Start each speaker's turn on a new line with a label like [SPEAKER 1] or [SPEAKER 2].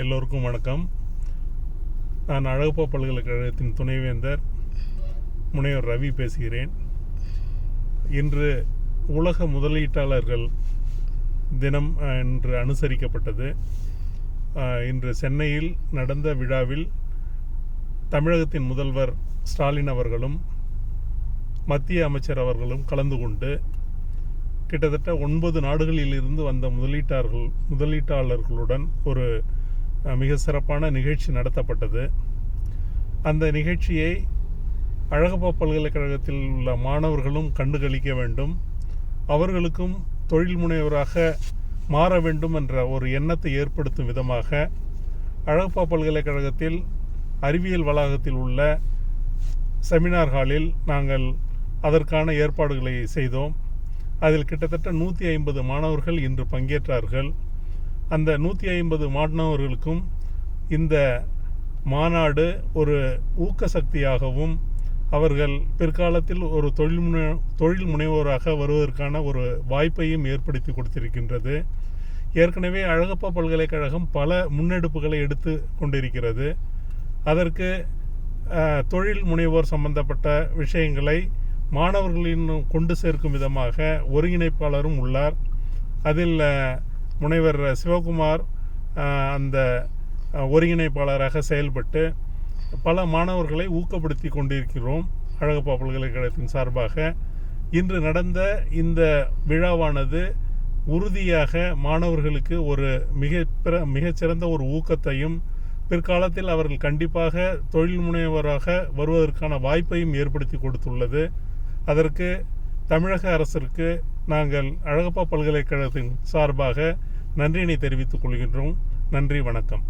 [SPEAKER 1] எல்லோருக்கும் வணக்கம். நான் அழகப்பா பல்கலைக்கழகத்தின் துணைவேந்தர் முனைவர் ரவி பேசுகிறேன். இன்று உலக முதலீட்டாளர்கள் தினம் என்று இன்று அனுசரிக்கப்பட்டது. இன்று சென்னையில் நடந்த விழாவில் தமிழகத்தின் முதல்வர் ஸ்டாலின் அவர்களும் மத்திய அமைச்சர் அவர்களும் கலந்து கொண்டு கிட்டத்தட்ட ஒன்பது நாடுகளில் இருந்து வந்த முதலீட்டாளர்கள் முதலீட்டாளர்களுடன் ஒரு மிக சிறப்பான நிகழ்ச்சி நடத்தப்பட்டது. அந்த நிகழ்ச்சியை அழகப்பா பல்கலைக்கழகத்தில் உள்ள மாணவர்களும் கண்டுகளிக்க வேண்டும். அவர்களுக்கும் தொழில் முனைவராக மாற வேண்டும் என்ற ஒரு எண்ணத்தை ஏற்படுத்தும் விதமாக அழகப்பா பல்கலைக்கழகத்தில் அறிவியல் வளாகத்தில் உள்ள செமினார் ஹாலில் நாங்கள் அதற்கான ஏற்பாடுகளை செய்தோம். அதில் கிட்டத்தட்ட நூற்றி ஐம்பது மாணவர்கள் இன்று பங்கேற்றார்கள். அந்த நூற்றி ஐம்பது மாணவர்களுக்கும் இந்த மாநாடு ஒரு ஊக்க சக்தியாகவும் அவர்கள் பிற்காலத்தில் ஒரு தொழில் முனை தொழில் முனைவோராக வருவதற்கான ஒரு வாய்ப்பையும் ஏற்படுத்தி கொடுத்திருக்கின்றது. ஏற்கனவே அழகப்பா பல்கலைக்கழகம் பல முன்னெடுப்புகளை எடுத்து கொண்டிருக்கிறது. அதற்கு தொழில் முனைவோர் சம்பந்தப்பட்ட விஷயங்களை மாணவர்களின் கொண்டு சேர்க்கும் விதமாக ஒருங்கிணைப்பாளரும் உள்ளார். அதில் முனைவர் சிவகுமார் அந்த ஒருங்கிணைப்பாளராக செயல்பட்டு பல மாணவர்களை ஊக்கப்படுத்தி கொண்டிருக்கிறோம். அழகப்பா பல்கலைக்கழகத்தின் சார்பாக. இன்று நடந்த இந்த விழாவானது உறுதியாக மாணவர்களுக்கு ஒரு மிக பிற மிகச்சிறந்த ஒரு ஊக்கத்தையும் பிற்காலத்தில் அவர்கள் கண்டிப்பாக தொழில் முனைவராக வருவதற்கான வாய்ப்பையும் ஏற்படுத்தி கொடுத்துள்ளது. அதற்கு தமிழக அரசிற்கு நாங்கள் அழகப்பா பல்கலைக்கழகத்தின் சார்பாக நன்றியினை தெரிவித்துக் கொள்கின்றோம். நன்றி வணக்கம்.